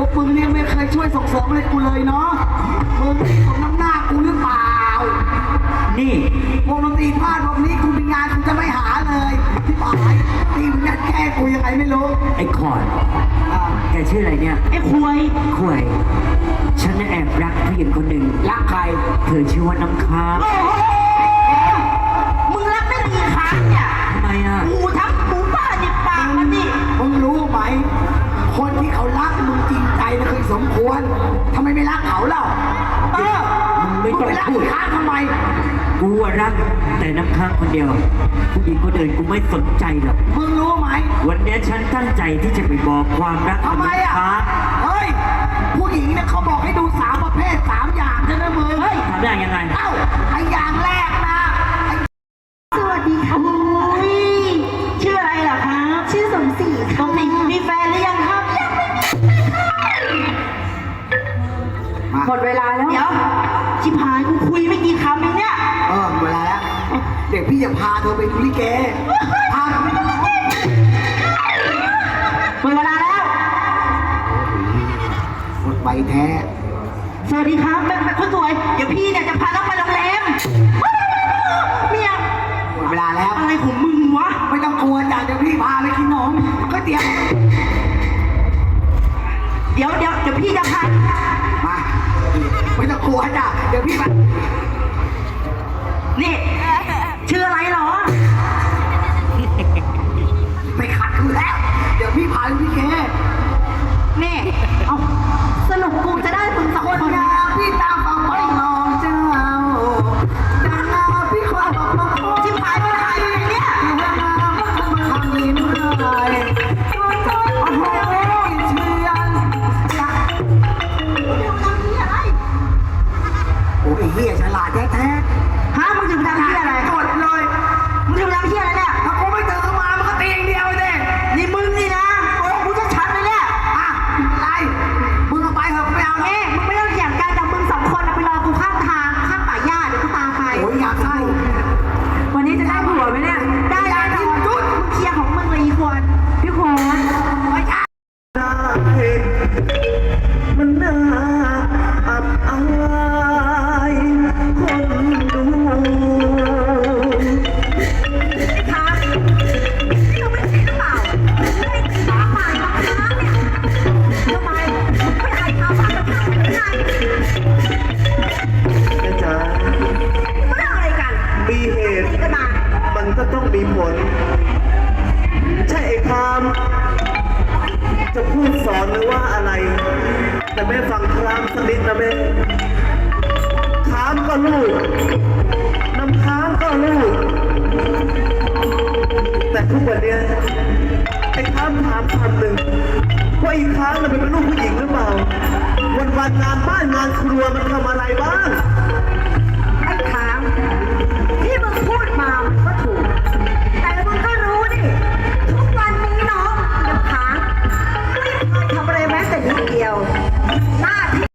พวกมึงเนี่ยไม่เคยช่วยส่งเสริมอะไรกูเลยเนาะ มึงสมน้ำหน้ากูหรือเปล่า นี่วงดนตรีพลาดวงนี้กูมีงานกูจะไม่หาเลยที่ปายตีมึงยัดแค่กูยังไงไม่รู้ไอ้ขอดอ่าแกชื่ออะไรเนี่ยไอ้ควยขวย ฉันน่ะแอบรักผู้หญิงคนหนึ่งรักใคร เธอชื่อว่าน้ำค้างโอ้โหมึงรักไม่กี่ครั้งเนี่ยทำไมอะหมูทั้ง สมควรทำไมไม่รักเขาเล่าเออมึงไม่ต้องปรักพูดค้างทำไม กูอะรัก แต่น้ำค้างคนเดียว ผู้หญิงคนอื่นกูไม่สนใจหรอก มึงรู้ไหมวันเนี้ยฉันตั้งใจที่จะไปบอกความรักกับทำไมน้ำอะ ค้างเฮ้ย ผู้หญิงเนี่ยเขาบอกให้ดูสามประเภทสามอย่างใช่ไหมมึง เฮ้ยทำได้ยังไง เอ้าไอ มาหมดเวลาแล้ว เดี๋ยว ชิบหายกูคุยไม่กี่คำเองเนี่ยเออเวลาแล้ว เดี๋ยวพี่จะพาเธอไปดูลิเกพาหมดเวลาแล้ว หมดใบแท้ สวัสดีครับแม่แม่คนสวย เดี๋ยวพี่เนี่ยจะพาน้องไปโรงแรมเมียหมดเวลาแล้ว อะไรของมึงวะ ไม่ต้องกลัวจ้ะเดี๋ยวพี่พาไปกินขนมก๋วยเตี๋ยว เดี๋ยวเดี๋ยวเดี๋ยวพี่จะพา มา ผัวจ้ะเดี๋ยวพี่ไปนี่ชื่ออะไรเหรอไปขัดกูแล้ว เดี๋ยวพี่พาพี่เคนี่าดแท้ฮะมึงจะไปทำที่อะไรๆกดเลย มึงจะไปทำที่อะไรเนี่ยถ้ากูไม่ตื่นขึ้นมามันก็ตีอย่างเดียวเลยนี่มึงนี่นะโอ้กูจะชัดเลยเนี่ยอะไม่เป็นไร มึงเอาไปเถอะกูไม่เอาแล้วเอ๊ะมึงไม่ต้องเถียงกันแต่มึงสองคนน่ะไปรอกูข้างทางข้างป่าหญ้าเดี๋ยวกูตามไปโอ้ยอยากให้ ก็ต้องมีผล ใช่ไอ้คามจะพูดสอนหรือว่าอะไร แต่แม่ฟังครามสนิดนะแม่คามก็ลูกน้ำค้างก็ลูก แต่ทุกวันเนี้ยไอ้คามถามคำหนึ่งว่าไอ้ค้างน่ะเป็นลูกผู้หญิงหรือเปล่า วันวันงานบ้านงานครัวมันทำอะไรบ้าง